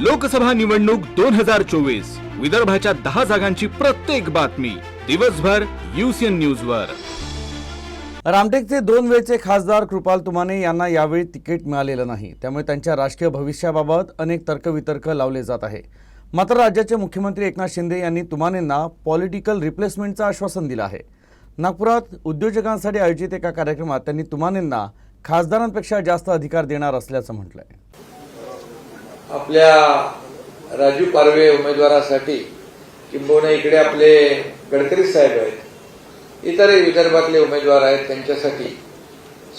लोकसभा निवडणूक दोन हजार चोवीस. विदर्भाच्या दहा जागांची प्रत्येक बातमी. दिवसभर युसीएन न्यूज वर रामटेकचे दोन वेळचे खासदार कृपाल तुमाने यांना यावेळी तिकीट मिळालेलं नाही. त्यामुळे त्यांच्या राजकीय भविष्याबाबत अनेक तर्कवितर्क लावले जात आहे. मात्र राज्याचे मुख्यमंत्री एकनाथ शिंदे यांनी तुमानेंना पॉलिटिकल रिप्लेसमेंटचं आश्वासन दिलं आहे. नागपुरात उद्योजकांसाठी आयोजित एका कार्यक्रमात त्यांनी तुमानेंना खासदारांपेक्षा जास्त अधिकार देणार असल्याचं म्हटलंय. आपल्या राजू पारवे उमेदवारासाठी किंबहुना इकडे आपले गडकरी साहेब आहेत. इतरही विदर्भातले उमेदवार आहेत त्यांच्यासाठी.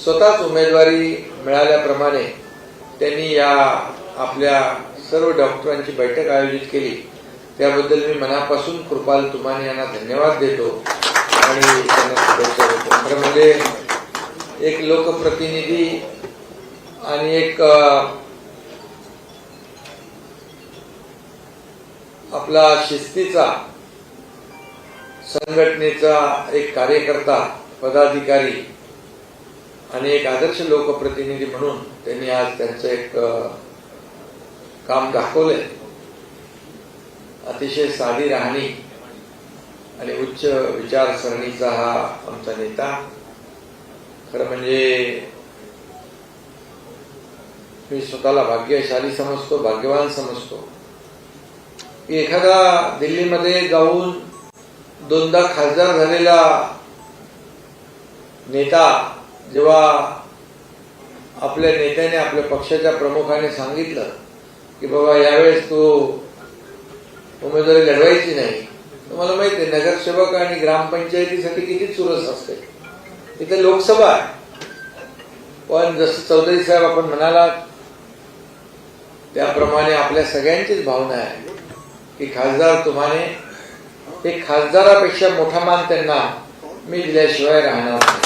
स्वतःच उमेदवारी मिळाल्याप्रमाणे त्यांनी या आपल्या सर्व डॉक्टरांची बैठक आयोजित केली. त्याबद्दल मी मनापासून कृपाल तुमाने यांना धन्यवाद देतो आणि त्यांना शुभेच्छा देतो. खरं म्हणजे एक लोकप्रतिनिधी आणि एक आपला शिस्तीचा संघटनेचा एक कार्यकर्ता पदाधिकारी आणि एक आदर्श लोकप्रतिनिधी म्हणून त्यांनी आज त्यांचं एक काम दाखवलंय. अतिशय साधी राहणी आणि उच्च विचारसरणीचा हा आमचा नेता. खरं म्हणजे मी स्वतःला भाग्यशाली समजतो भाग्यवान समजतो. एखादा दिल्लीमध्ये जाऊन दोनदा खासदार झालेला नेता जेव्हा आपल्या नेत्याने आपल्या पक्षाच्या प्रमुखाने सांगितलं की बाबा यावेळेस तू उमेदवारी लढवायची नाही. तुम्हाला माहिती आहे नगरसेवक आणि ग्रामपंचायतीसाठी किती चुरस असते. इथे लोकसभा आहे. पण जसं चौधरी साहेब आपण म्हणालात त्याप्रमाणे आपल्या सगळ्यांचीच भावना आहे. की खासदार तुम्हाने एक खासदारापेक्षा मोठा मान त्यांना मी दिल्याशिवाय राहणार नाही.